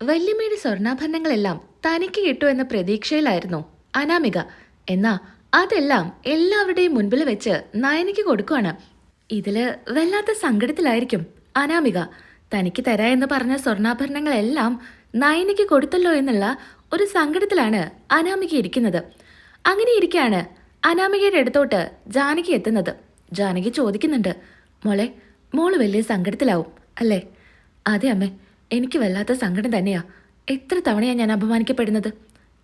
വല്യമ്മയുടെ സ്വർണാഭരണങ്ങളെല്ലാം തനിക്ക് കിട്ടുമെന്ന പ്രതീക്ഷയിലായിരുന്നു അനാമിക. എന്നാ അതെല്ലാം എല്ലാവരുടെയും മുൻപിൽ വെച്ച് നയനയ്ക്ക് കൊടുക്കുവാണ്. ഇതിൽ വല്ലാത്ത സങ്കടത്തിലായിരിക്കും അനാമിക. തനിക്ക് തരാ എന്ന് പറഞ്ഞ സ്വർണാഭരണങ്ങളെല്ലാം നയനയ്ക്ക് കൊടുത്തല്ലോ എന്നുള്ള ഒരു സങ്കടത്തിലാണ് അനാമിക ഇരിക്കുന്നത്. അങ്ങനെ ഇരിക്കെയാണ് അനാമികയുടെ അടുത്തോട്ട് ജാനകി എത്തുന്നത്. ജാനകി ചോദിക്കുന്നുണ്ട് മോളെ മോൾ വലിയ സങ്കടത്തിലാവും അല്ലേ? അതെ അമ്മേ. എനിക്ക് വല്ലാത്ത സങ്കടം തന്നെയാ. എത്ര തവണയാ ഞാൻ അപമാനിക്കപ്പെടുന്നത്?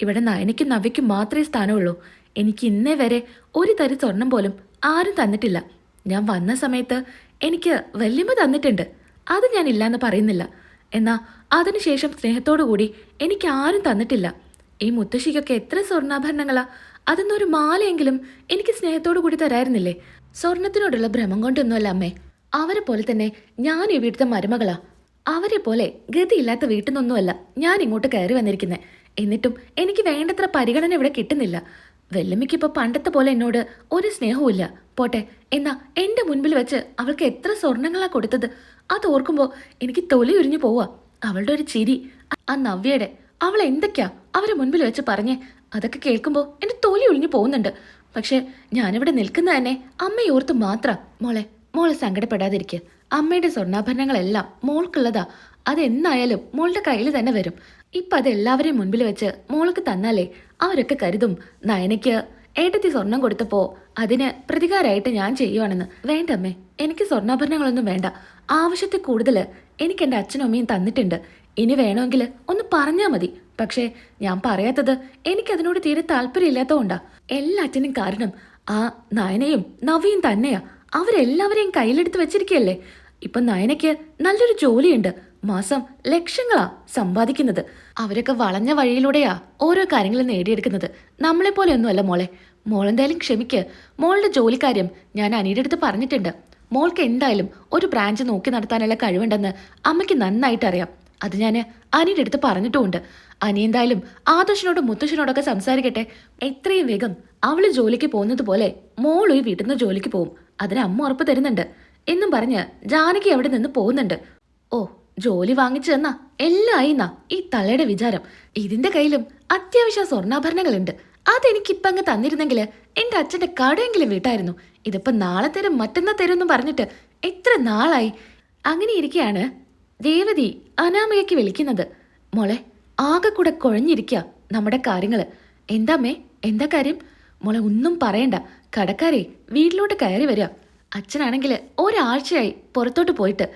ഇവിടെ നയനയ്ക്കും നവയ്ക്കും മാത്രമേ സ്ഥാനമുള്ളൂ. എനിക്ക് ഇന്നേ വരെ ഒരു തരി സ്വർണം പോലും ആരും തന്നിട്ടില്ല. ഞാൻ വന്ന സമയത്ത് എനിക്ക് വല്യമ്മ തന്നിട്ടുണ്ട്. അത് ഞാൻ ഇല്ലാന്ന് പറയുന്നില്ല. എന്നാ അതിനുശേഷം സ്നേഹത്തോടു കൂടി എനിക്ക് ആരും തന്നിട്ടില്ല. ഈ മുത്തശ്ശിക്കൊക്കെ എത്ര സ്വർണാഭരണങ്ങളാ. അതൊന്നൊരു മാലയെങ്കിലും എനിക്ക് സ്നേഹത്തോടു കൂടി തരായിരുന്നില്ലേ? സ്വർണത്തിനോടുള്ള ഭ്രമം കൊണ്ടൊന്നുമല്ല അമ്മേ. അവരെ പോലെ തന്നെ ഞാൻ ഈ വീട്ടിലത്തെ മരുമകളാ. അവരെ പോലെ ഗതിയില്ലാത്ത വീട്ടിൽ നിന്നൊന്നുമല്ല ഞാൻ ഇങ്ങോട്ട് കയറി വന്നിരിക്കുന്നത് എന്നിട്ടും എനിക്ക് വേണ്ടത്ര പരിഗണന ഇവിടെ കിട്ടുന്നില്ല. വെല്ലമ്മയ്ക്ക് പണ്ടത്തെ പോലെ എന്നോട് ഒരു സ്നേഹവുമില്ല. പോട്ടെ എന്നാ എന്റെ മുൻപിൽ വെച്ച് അവൾക്ക് എത്ര സ്വർണങ്ങളാ കൊടുത്തത്? അത് ഓർക്കുമ്പോ എനിക്ക് തൊലി ഉരിഞ്ഞു പോവാ. അവളുടെ ഒരു ചിരി. ആ നവ്യയുടെ അവൾ എന്തൊക്കെയാ അവരെ മുൻപിൽ വെച്ച് പറഞ്ഞേ? അതൊക്കെ കേൾക്കുമ്പോ എന്റെ തൊലി ഒളിഞ്ഞു പോകുന്നുണ്ട്. പക്ഷെ ഞാനിവിടെ നിൽക്കുന്ന തന്നെ അമ്മയോർത്ത് മാത്രം മോളെ. മോളെ സങ്കടപ്പെടാതിരിക്കുക അമ്മയുടെ സ്വർണാഭരണങ്ങളെല്ലാം മോൾക്കുള്ളതാ. അതെന്നായാലും മോളുടെ കയ്യിൽ തന്നെ വരും. ഇപ്പൊ അത് എല്ലാവരെയും മുൻപിൽ വെച്ച് മോൾക്ക് തന്നാലേ അവരൊക്കെ കരുതും. നയനയ്ക്ക് ഏട്ടത്തി സ്വർണം കൊടുത്തപ്പോ അതിന് പ്രതികാരമായിട്ട് ഞാൻ ചെയ്യുവാണെന്ന്. വേണ്ടമ്മേ എനിക്ക് സ്വർണാഭരണങ്ങളൊന്നും വേണ്ട. ആവശ്യത്തിൽ കൂടുതൽ എനിക്ക് എന്റെ അച്ഛനും അമ്മയും തന്നിട്ടുണ്ട്. ഇനി വേണമെങ്കിൽ ഒന്ന് പറഞ്ഞാൽ മതി. പക്ഷേ ഞാൻ പറയാത്തത് എനിക്കതിനോട് തീരെ താല്പര്യമില്ലാത്തതുകൊണ്ടാ. എല്ലാറ്റിനും കാരണം ആ നയനയും നവിയും തന്നെയാ. അവരെല്ലാവരെയും കയ്യിലെടുത്ത് വെച്ചിരിക്കുകയല്ലേ ഇപ്പൊ നയനയ്ക്ക് നല്ലൊരു ജോലിയുണ്ട്. മാസം ലക്ഷങ്ങളാ സമ്പാദിക്കുന്നത്. അവരൊക്കെ വളഞ്ഞ വഴിയിലൂടെയാ ഓരോ കാര്യങ്ങളും നേടിയെടുക്കുന്നത്. നമ്മളെ പോലെയൊന്നുമല്ല മോളെ. മോളെന്തായാലും ക്ഷമിക്ക്. മോളുടെ ജോലിക്കാര്യം ഞാൻ അനിയുടെ അടുത്ത് പറഞ്ഞിട്ടുണ്ട്. മോൾക്ക് എന്തായാലും ഒരു ബ്രാഞ്ച് നോക്കി നടത്താനുള്ള കഴിവുണ്ടെന്ന് അമ്മയ്ക്ക് നന്നായിട്ട് അറിയാം അത് ഞാൻ അനിയുടെ അടുത്ത് പറഞ്ഞിട്ടുമുണ്ട്. അനി എന്തായാലും ആദർശനോടും മുത്തശ്ശനോടൊക്കെ സംസാരിക്കട്ടെ. എത്രയും വേഗം അവൾ ജോലിക്ക് പോകുന്നത് പോലെ മോളും ഈ വീട്ടിൽ നിന്ന് ജോലിക്ക് പോകും. അതിന് അമ്മ ഉറപ്പ് തരുന്നുണ്ട്. എന്നും പറഞ്ഞ് ജാനകി അവിടെ നിന്ന് പോകുന്നുണ്ട്. ഓ ജോലി വാങ്ങിച്ചു തന്നാ. എല്ലാം ആയിന്നാ ഈ തള്ളയുടെ വിചാരം. ഇതിന്റെ കയ്യിലും അത്യാവശ്യം സ്വർണാഭരണങ്ങളുണ്ട്. അതെനിക്കിപ്പം അങ്ങ് തന്നിരുന്നെങ്കിൽ എന്റെ അച്ഛന്റെ കടയെങ്കിലും വീട്ടായിരുന്നു. ഇതിപ്പോ നാളെ തരും മറ്റന്നാ തരും പറഞ്ഞിട്ട് എത്ര നാളായി. അങ്ങനെ ഇരിക്കയാണ് ദേവതി അനാമയ്ക്ക് വിളിക്കുന്നത്. മോളെ ആകെ കൂടെ കുഴഞ്ഞിരിക്കുക നമ്മുടെ കാര്യങ്ങൾ. എന്താമേ എന്താ കാര്യം? മോളെ ഒന്നും പറയണ്ട. കടക്കാരെ വീട്ടിലോട്ട് കയറി വരിക. അച്ഛനാണെങ്കിൽ ഒരാഴ്ചയായി പുറത്തോട്ട് പോയിട്ട്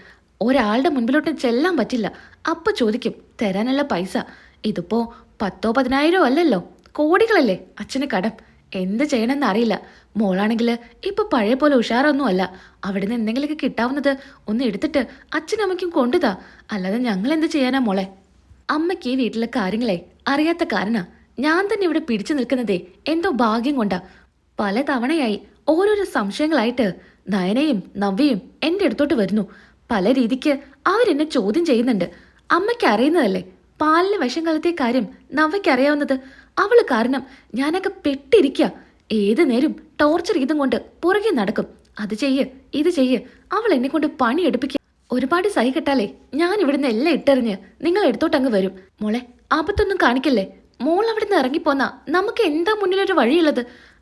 ഒരാളുടെ മുൻപിലോട്ട് ചെല്ലാൻ പറ്റില്ല. അപ്പൊ ചോദിക്കും തരാനുള്ള പൈസ? ഇതിപ്പോ പത്തോ പതിനായിരോ അല്ലല്ലോ? കോടികളല്ലേ അച്ഛന് കടം? എന്ത് ചെയ്യണമെന്ന് അറിയില്ല. മോളാണെങ്കിൽ ഇപ്പൊ പഴയ പോലെ ഉഷാറൊന്നും അല്ല. അവിടുന്ന് എന്തെങ്കിലുമൊക്കെ കിട്ടാവുന്നത് ഒന്ന് എടുത്തിട്ട് അച്ഛനമ്മയ്ക്കും കൊണ്ടുതാ. അല്ലാതെ ഞങ്ങൾ എന്ത് ചെയ്യാനാ മോളെ? അമ്മയ്ക്ക് ഈ വീട്ടിലെ കാര്യങ്ങളെ അറിയാത്ത കാരണ ഞാൻ തന്നെ ഇവിടെ പിടിച്ചു നിൽക്കുന്നതേ എന്തോ ഭാഗ്യം കൊണ്ടാ. പല തവണയായി ഓരോരോ സംശയങ്ങളായിട്ട് നയനയും നവ്യയും എന്റെ അടുത്തോട്ട് വരുന്നു. പല രീതിക്ക് അവരെന്നെ ചോദ്യം ചെയ്യുന്നുണ്ട്. അമ്മയ്ക്ക് അറിയുന്നതല്ലേ? പാലിന് വിഷം കലത്തിയ കാര്യം നവയ്ക്ക് അറിയാവുന്നത്. അവൾ കാരണം ഞാനൊക്കെ പെട്ടിരിക്കുക ഏത് നേരം ടോർച്ചർ ചെയ്തും കൊണ്ട് പുറകെ നടക്കും. അത് ചെയ്യ് ഇത് ചെയ്യ്. അവൾ എന്നെ കൊണ്ട് പണി എടുപ്പിക്കുക ഒരുപാട് സഹി കെട്ടാലേ ഞാൻ ഇവിടുന്ന് എല്ലാം ഇട്ടെറിഞ്ഞ് നിങ്ങൾ എടുത്തോട്ടങ്ങ് വരും. മോളെ ആപത്തൊന്നും കാണിക്കല്ലേ? മോൾ അവിടെ അവിടുന്ന് ഇറങ്ങിപ്പോന്നാ നമുക്ക് എന്താ മുന്നിലൊരു വഴിയുള്ളത്?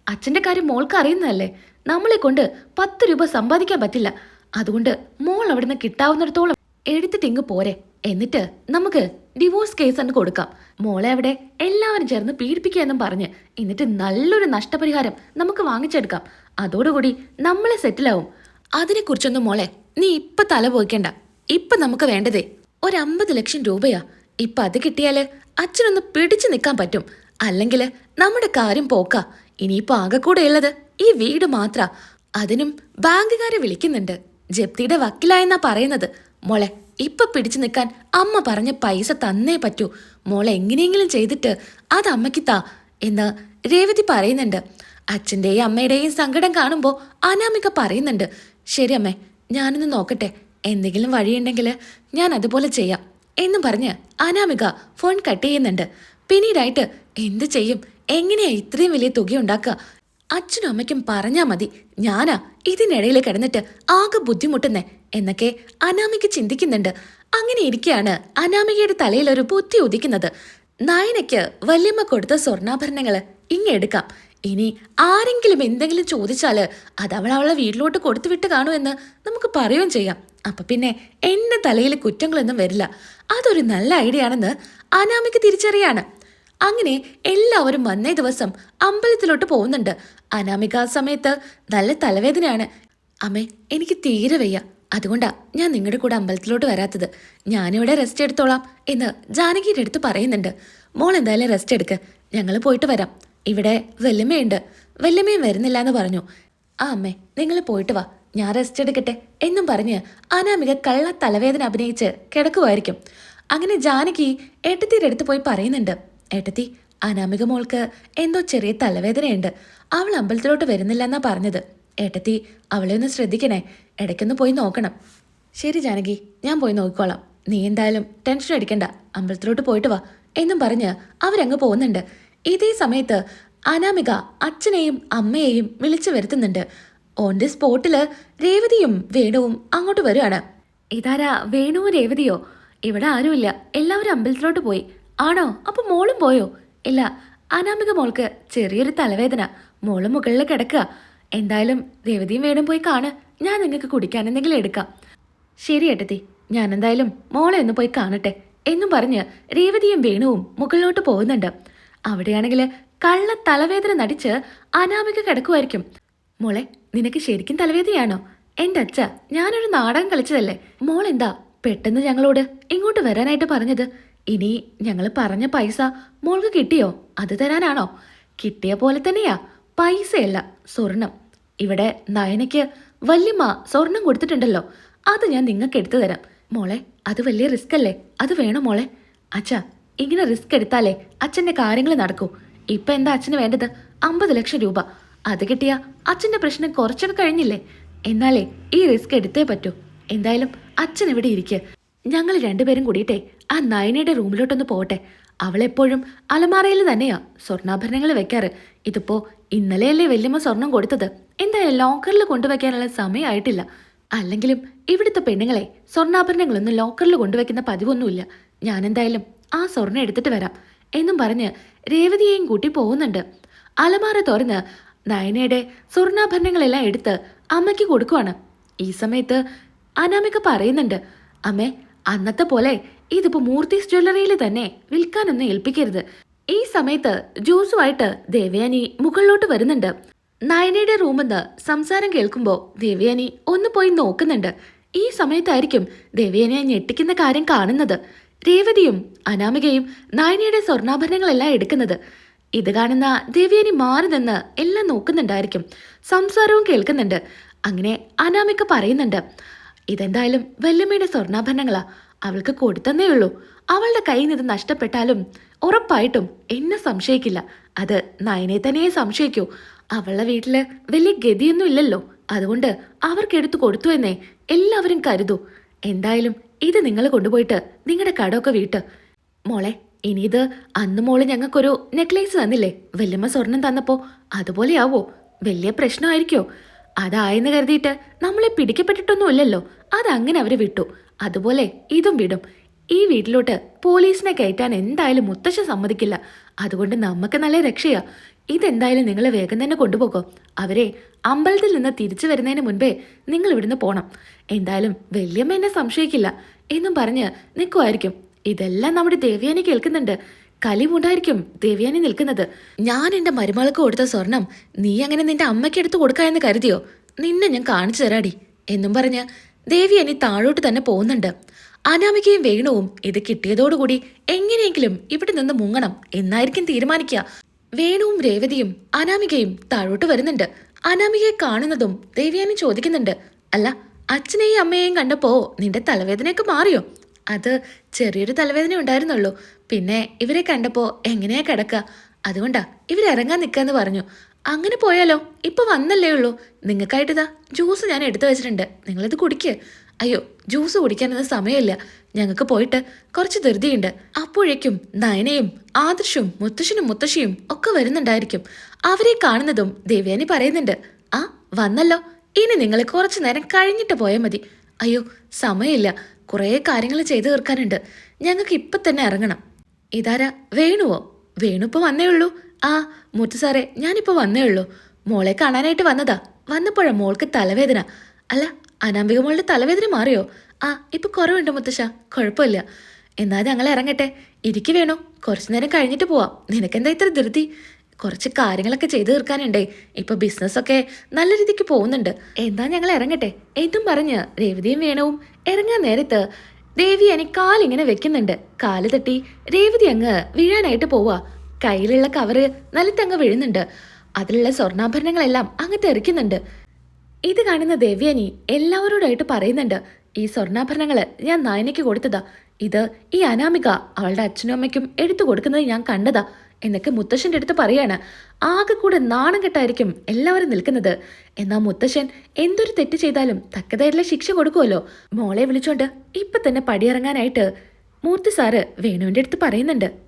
അച്ഛന്റെ കാര്യം മോൾക്ക് അറിയുന്നതല്ലേ? നമ്മളെ കൊണ്ട് പത്ത് രൂപ സമ്പാദിക്കാൻ പറ്റില്ല. അതുകൊണ്ട് മോൾ അവിടുന്ന് കിട്ടാവുന്നിടത്തോളം എഴുത്ത് തിങ്ങ് പോരെ. എന്നിട്ട് നമുക്ക് ഡിവോഴ്സ് കേസ് അങ്ങ് കൊടുക്കാം. മോളെ അവിടെ എല്ലാവരും ചേർന്ന് പീഡിപ്പിക്കുക എന്നും പറഞ്ഞ്. എന്നിട്ട് നല്ലൊരു നഷ്ടപരിഹാരം നമുക്ക് വാങ്ങിച്ചെടുക്കാം. അതോടുകൂടി നമ്മളെ സെറ്റിലാവും അതിനെക്കുറിച്ചൊന്നും മോളെ നീ ഇപ്പൊ തല പോയിക്കണ്ട. ഇപ്പൊ നമുക്ക് വേണ്ടതേ ഒരു അമ്പത് ലക്ഷം രൂപയാ. ഇപ്പൊ അത് കിട്ടിയാൽ അച്ഛനൊന്ന് പിടിച്ചു നിൽക്കാൻ പറ്റും. അല്ലെങ്കിൽ നമ്മുടെ കാര്യം പോക്ക. ഇനിയിപ്പോ ആകെക്കൂടെ ഉള്ളത് ഈ വീട് മാത്ര. അതിനും ബാങ്കുകാരെ വിളിക്കുന്നുണ്ട്. ജപ്തിയുടെ വക്കിലായെന്നാ പറയുന്നത്. മോളെ ഇപ്പൊ പിടിച്ചു നിൽക്കാൻ അമ്മ പറഞ്ഞ പൈസ തന്നേ പറ്റൂ. മോളെ എങ്ങനെയെങ്കിലും ചെയ്തിട്ട് അത് അമ്മയ്ക്ക് താ എന്ന് രേവതി പറയുന്നുണ്ട്. അച്ഛന്റെയും അമ്മയുടെയും സങ്കടം കാണുമ്പോൾ അനാമിക പറയുന്നുണ്ട്. ശരി അമ്മേ ഞാനൊന്ന് നോക്കട്ടെ. എന്തെങ്കിലും വഴിയുണ്ടെങ്കിൽ ഞാൻ അതുപോലെ ചെയ്യാം. എന്നും പറഞ്ഞ് അനാമിക ഫോൺ കട്ട് ചെയ്യുന്നുണ്ട്. പിന്നീടായിട്ട് എന്ത് ചെയ്യും? എങ്ങനെയാ ഇത്രയും വലിയ തുക ഉണ്ടാക്കുക? അച്ഛനും അമ്മയ്ക്കും പറഞ്ഞാ മതി. ഞാനാ ഇതിനിടയിൽ കിടന്നിട്ട് ആകെ ബുദ്ധിമുട്ടുന്നേ എന്നൊക്കെ അനാമിക ചിന്തിക്കുന്നുണ്ട്. അങ്ങനെ ഇരിക്കെയാണ് അനാമികയുടെ തലയിൽ ഒരു ബുദ്ധി ഉദിക്കുന്നത്. നയനയ്ക്ക് വല്യമ്മ കൊടുത്ത സ്വർണാഭരണങ്ങൾ ഇങ്ങെടുക്കാം ഇനി ആരെങ്കിലും എന്തെങ്കിലും ചോദിച്ചാൽ അത് അവൾ അവളെ വീട്ടിലോട്ട് കൊടുത്തു വിട്ട് കാണുമെന്ന് നമുക്ക് പറയുകയും ചെയ്യാം. അപ്പൊ പിന്നെ എന്റെ തലയിൽ കുറ്റങ്ങളൊന്നും വരില്ല. അതൊരു നല്ല ഐഡിയ ആണെന്ന് അനാമിക്ക് തിരിച്ചറിയാണ്. അങ്ങനെ എല്ലാവരും വന്നേ ദിവസം അമ്പലത്തിലോട്ട് പോകുന്നുണ്ട്. അനാമിക ആ സമയത്ത് നല്ല തലവേദനയാണ്. അമ്മേ എനിക്ക് തീരെ വയ്യ. അതുകൊണ്ടാ ഞാൻ നിങ്ങളുടെ കൂടെ അമ്പലത്തിലോട്ട് വരാത്തത്. ഞാനിവിടെ റെസ്റ്റ് എടുത്തോളാം എന്ന് ജാനകിയുടെ അടുത്ത് പറയുന്നുണ്ട്. മോൾ എന്തായാലും റെസ്റ്റ് എടുക്ക്. ഞങ്ങൾ പോയിട്ട് വരാം. ഇവിടെ വല്യമ്മയുണ്ട്. വല്യമ്മയും വരുന്നില്ല എന്ന് പറഞ്ഞു. ആ അമ്മേ നിങ്ങൾ പോയിട്ട് വാ. ഞാൻ റെസ്റ്റ് എടുക്കട്ടെ എന്നും പറഞ്ഞ് അനാമിക കള്ള തലവേദന അഭിനയിച്ച് കിടക്കുമായിരിക്കും അങ്ങനെ ജാനകി ഏട്ടത്തിയുടെ അടുത്ത് പോയി പറയുന്നുണ്ട് ഏട്ടത്തി അനാമിക മോൾക്ക് എന്തോ ചെറിയ തലവേദനയുണ്ട്. അവൾ അമ്പലത്തിലോട്ട് വരുന്നില്ല എന്നാ പറഞ്ഞത്. ഏട്ടത്തി അവളെ ഒന്ന് ശ്രദ്ധിക്കണേ. ഇടയ്ക്കൊന്ന് പോയി നോക്കണം. ശരി ജാനകി ഞാൻ പോയി നോക്കിക്കോളാം. നീ എന്തായാലും ടെൻഷൻ അടിക്കണ്ട. അമ്പലത്തിലോട്ട് പോയിട്ട് വാ. എന്നും പറഞ്ഞ് അവരങ്ങ് പോകുന്നുണ്ട്. ഇതേ സമയത്ത് അനാമിക അച്ഛനെയും അമ്മയെയും വിളിച്ചു വരുത്തുന്നുണ്ട്. ഓൺ ദി സ്പോട്ടിൽ രേവതിയും വേണുവും അങ്ങോട്ട് വരുവാണ് ഇതാരാ വേണുവും രേവതിയോ? ഇവിടെ ആരുമില്ല. എല്ലാവരും അമ്പലത്തിലോട്ട് പോയി. ആണോ? അപ്പൊ മോളും പോയോ? ഇല്ല അനാമിക മോൾക്ക് ചെറിയൊരു തലവേദന. മോൾ മുകളിൽ കിടക്കുക. എന്തായാലും രേവതിയും വേണും പോയി കാണ്. ഞാൻ നിങ്ങൾക്ക് കുടിക്കാൻ എന്തെങ്കിലും എടുക്കാം. ശരി ഏട്ടത്തി ഞാൻ എന്തായാലും മോളെ ഒന്ന് പോയി കാണട്ടെ എന്നും പറഞ്ഞ് രേവതിയും വേണുവും മുകളിലോട്ട് പോകുന്നുണ്ട്. അവിടെയാണെങ്കിൽ കള്ള തലവേദന നടിച്ച് അനാമിക കിടക്കുമായിരിക്കും മോളെ നിനക്ക് ശരിക്കും തലവേദനയാണോ? എന്റെ അച്ഛ ഞാനൊരു നാടകം കളിച്ചതല്ലേ. മോൾ എന്താ പെട്ടെന്ന് ഞങ്ങളോട് ഇങ്ങോട്ട് വരാനായിട്ട് പറഞ്ഞത്? ഇനി ഞങ്ങൾ പറഞ്ഞ പൈസ മോൾക്ക് കിട്ടിയോ? അത് തരാനാണോ? കിട്ടിയ പോലെ തന്നെയാ. പൈസയല്ല സ്വർണം ഇവിടെ നയനയ്ക്ക് വല്യമ്മ സ്വർണം കൊടുത്തിട്ടുണ്ടല്ലോ. അത് ഞാൻ നിങ്ങൾക്ക് എടുത്തു തരാം. മോളെ അത് വലിയ റിസ്ക് അല്ലേ? അത് വേണോ മോളെ? അച്ഛാ ഇങ്ങനെ റിസ്ക് എടുത്താലേ അച്ഛന്റെ കാര്യങ്ങൾ നടക്കൂ. ഇപ്പൊ എന്താ അച്ഛന് വേണ്ടത്? അമ്പത് ലക്ഷം രൂപ. അത് കിട്ടിയ അച്ഛന്റെ പ്രശ്നം കുറച്ചൊക്കെ കഴിഞ്ഞില്ലേ? എന്നാലേ ഈ റിസ്ക് എടുത്തേ പറ്റൂ. എന്തായാലും അച്ഛൻ ഇവിടെ ഇരിക്കുക ഞങ്ങൾ രണ്ടുപേരും കൂടിയിട്ടേ ആ നയനയുടെ റൂമിലോട്ടൊന്ന് പോട്ടെ അവളെപ്പോഴും അലമാറയിൽ തന്നെയാ സ്വർണാഭരണങ്ങൾ വെക്കാറ്. ഇതിപ്പോ ഇന്നലെയല്ലേ വല്യമ്മ സ്വർണം കൊടുത്തത്. എന്തായാലും ലോക്കറിൽ കൊണ്ടുവയ്ക്കാനുള്ള സമയമായിട്ടില്ല. അല്ലെങ്കിലും ഇവിടുത്തെ പെണ്ണുങ്ങളെ സ്വർണാഭരണങ്ങളൊന്നും ലോക്കറിൽ കൊണ്ടുവയ്ക്കുന്ന പതിവൊന്നുമില്ല. ഞാൻ എന്തായാലും ആ സ്വർണം എടുത്തിട്ട് വരാം എന്നും പറഞ്ഞ് രേവതിയെയും കൂട്ടി പോകുന്നുണ്ട്. അലമാര തുറന്ന് നയനയുടെ സ്വർണാഭരണങ്ങളെല്ലാം എടുത്ത് അമ്മയ്ക്ക് കൊടുക്കുവാണ്. ഈ സമയത്ത് അനാമിക പറയുന്നുണ്ട് അമ്മേ അന്നത്തെ പോലെ ഇതിപ്പോ മൂർത്തി ജ്വല്ലറിയിൽ തന്നെ വിൽക്കാനൊന്നും ഏൽപ്പിക്കരുത്. ഈ സമയത്ത് ജ്യൂസുമായിട്ട് ദേവയാനി മുകളിലോട്ട് വരുന്നുണ്ട്. നയനയുടെ റൂമെന്ന് സംസാരം കേൾക്കുമ്പോൾ ദേവയാനി ഒന്ന് പോയി നോക്കുന്നുണ്ട്. ഈ സമയത്തായിരിക്കും ദേവയാനിയെ ഞെട്ടിക്കുന്ന കാര്യം കാണുന്നത്. രേവതിയും അനാമികയും നയനയുടെ സ്വർണാഭരണങ്ങളെല്ലാം എടുക്കുന്നത്. ഇത് കാണുന്ന ദേവ്യാനി മാറി നിന്ന് എല്ലാം നോക്കുന്നുണ്ടായിരിക്കും. സംസാരവും കേൾക്കുന്നുണ്ട്. അങ്ങനെ അനാമിക പറയുന്നുണ്ട് ഇതെന്തായാലും വല്യമ്മയുടെ സ്വർണാഭരണങ്ങളാ. അവൾക്ക് കൊടുത്തന്നേ ഉള്ളൂ. അവളുടെ കയ്യിൽ നിന്ന് നഷ്ടപ്പെട്ടാലും ഉറപ്പായിട്ടും എന്നെ സംശയിക്കില്ല. അത് നയനെ തന്നെയേ സംശയിക്കൂ. അവളുടെ വീട്ടിൽ വലിയ ഗതിയൊന്നും ഇല്ലല്ലോ. അതുകൊണ്ട് അവർക്കെടുത്തു കൊടുത്തു എന്നേ എല്ലാവരും കരുതൂ. എന്തായാലും ഇത് നിങ്ങൾ കൊണ്ടുപോയിട്ട് നിങ്ങളുടെ കടമൊക്കെ വീട്ട്. മോളെ ഇനി ഇത് അന്ന് മോൾ ഞങ്ങൾക്കൊരു നെക്ലേസ് തന്നില്ലേ? വല്യമ്മ സ്വർണം തന്നപ്പോ അതുപോലെയാവോ വലിയ പ്രശ്നമായിരിക്കോ? അതായെന്ന് കരുതിയിട്ട് നമ്മളെ പിടിക്കപ്പെട്ടിട്ടൊന്നുമില്ലല്ലോ. അതങ്ങനെ അവർ വിട്ടു. അതുപോലെ ഇതും വിടും. ഈ വീട്ടിലോട്ട് പോലീസിനെ കയറ്റാൻ എന്തായാലും മുത്തശ്ശ സമ്മതിക്കില്ല. അതുകൊണ്ട് നമുക്ക് നല്ല രക്ഷയാ. ഇതെന്തായാലും നിങ്ങൾ വേഗം തന്നെ കൊണ്ടുപോകോ. അവരെ അമ്പലത്തിൽ നിന്ന് തിരിച്ചു വരുന്നതിന് മുൻപേ നിങ്ങൾ ഇവിടുന്ന് പോണം. എന്തായാലും വല്യമ്മ എന്നെ സംശയിക്കില്ല എന്നും പറഞ്ഞ് നിൽക്കുമായിരിക്കും ഇതെല്ലാം നമ്മുടെ ദേവ്യാനി കേൾക്കുന്നുണ്ട്. കലിമുണ്ടായിരിക്കും ദേവ്യാനി നിൽക്കുന്നത്. ഞാൻ എന്റെ മരുമകൾക്ക് കൊടുത്ത സ്വർണം നീ അങ്ങനെ നിന്റെ അമ്മയ്ക്ക് എടുത്ത് കൊടുക്കാമെന്ന് കരുതിയോ? നിന്നെ ഞാൻ കാണിച്ചു തരാടി എന്നും പറഞ്ഞ് ദേവിയാനി താഴോട്ട് തന്നെ പോകുന്നുണ്ട്. അനാമികയും വേണുവും ഇത് കിട്ടിയതോടുകൂടി എങ്ങനെയെങ്കിലും ഇവിടെ നിന്ന് മുങ്ങണം എന്നായിരിക്കും തീരുമാനിക്കുക. വേണുവും രേവതിയും അനാമികയും താഴോട്ട് വരുന്നുണ്ട്. അനാമികയെ കാണുന്നതും ദേവ്യാനി ചോദിക്കുന്നുണ്ട് അല്ല അച്ഛനെയും അമ്മയെയും കണ്ടപ്പോ നിന്റെ തലവേദനയൊക്കെ മാറിയോ? അത് ചെറിയൊരു തലവേദന ഉണ്ടായിരുന്നുള്ളൂ. പിന്നെ ഇവരെ കണ്ടപ്പോ എങ്ങനെയാ കിടക്കുക? അതുകൊണ്ടാ ഇവരിറങ്ങാൻ നിൽക്കാന്ന് പറഞ്ഞു. അങ്ങനെ പോയാലോ? ഇപ്പൊ വന്നല്ലേ ഉള്ളൂ. നിങ്ങൾക്കായിട്ടിതാ ജ്യൂസ് ഞാൻ എടുത്തു വെച്ചിട്ടുണ്ട്. നിങ്ങളിത് കുടിക്ക്. അയ്യോ ജ്യൂസ് കുടിക്കാനൊന്നും സമയമില്ല. ഞങ്ങൾക്ക് പോയിട്ട് കുറച്ച് ധൃതിയുണ്ട്. അപ്പോഴേക്കും നയനയും ആദർശും മുത്തശ്ശനും മുത്തശ്ശിയും ഒക്കെ വരുന്നുണ്ടായിരിക്കും. അവരെ കാണുന്നതും ദേവ്യാനി പറയുന്നുണ്ട് ആ വന്നല്ലോ. ഇനി നിങ്ങൾ കുറച്ചു നേരം കഴിഞ്ഞിട്ട് പോയാൽ മതി. അയ്യോ സമയമില്ല. കുറേ കാര്യങ്ങൾ ചെയ്തു തീർക്കാനുണ്ട്. ഞങ്ങൾക്ക് ഇപ്പം തന്നെ ഇറങ്ങണം. ഇതാരാ? വേണുവോ? വേണു ഇപ്പോൾ വന്നേ ഉള്ളൂ. ആ മുത്തു സാറേ ഞാനിപ്പോൾ വന്നേ ഉള്ളൂ. മോളെ കാണാനായിട്ട് വന്നതാ. വന്നപ്പോഴാ മോൾക്ക് തലവേദന. അല്ല അനാമിക മോളുടെ തലവേദന മാറിയോ? ആ ഇപ്പൊ കുറവുണ്ട് മുത്തശ്ശ. കുഴപ്പമില്ല. എന്നാൽ ഞങ്ങൾ ഇറങ്ങട്ടെ. ഇരിക്കു വേണോ. കുറച്ചു നേരം കഴിഞ്ഞിട്ട് പോവാം. നിനക്കെന്താ ഇത്ര ധൃതി? കുറച്ച് കാര്യങ്ങളൊക്കെ ചെയ്തു തീർക്കാനുണ്ടേ. ഇപ്പൊ ബിസിനസ്സൊക്കെ നല്ല രീതിക്ക് പോകുന്നുണ്ട്. എന്താ ഞങ്ങൾ ഇറങ്ങട്ടെ. എന്നും പറഞ്ഞ് രേവതിയും വേണവും ഇറങ്ങാൻ നേരത്ത് ദേവി അനി കാലിങ്ങനെ വെക്കുന്നുണ്ട്. കാൽ തട്ടി രേവതി അങ്ങ് വീഴാനായിട്ട് പോവാ. കയ്യിലുള്ള കവറ് നിലത്തങ്ങ് വീഴുന്നുണ്ട്. അതിലുള്ള സ്വർണാഭരണങ്ങളെല്ലാം അങ്ങ് തെറിക്കുന്നുണ്ട്. ഇത് കാണുന്ന ദേവ്യാനി എല്ലാവരോടായിട്ട് പറയുന്നുണ്ട്. ഈ സ്വർണാഭരണങ്ങൾ ഞാൻ നായനയ്ക്ക് കൊടുത്തതാ. ഇത് ഈ അനാമിക അവളുടെ അച്ഛനും അമ്മയ്ക്കും എടുത്തു കൊടുക്കുന്നത് ഞാൻ കണ്ടതാ. എന്നൊക്കെ മുത്തശ്ശന്റെ അടുത്ത് പറയാണ്. ആകെ കൂടെ നാണം കെട്ടായിരിക്കും എല്ലാവരും നിൽക്കുന്നത്. എന്നാ മുത്തശ്ശൻ എന്തൊരു തെറ്റ് ചെയ്താലും തക്കതായിട്ടുള്ള ശിക്ഷ കൊടുക്കുമല്ലോ മോളെ വിളിച്ചോണ്ട് ഇപ്പൊ തന്നെ പടിയിറങ്ങാനായിട്ട് മൂർത്തി സാറ് വേണുവിന്റെ അടുത്ത് പറയുന്നുണ്ട്.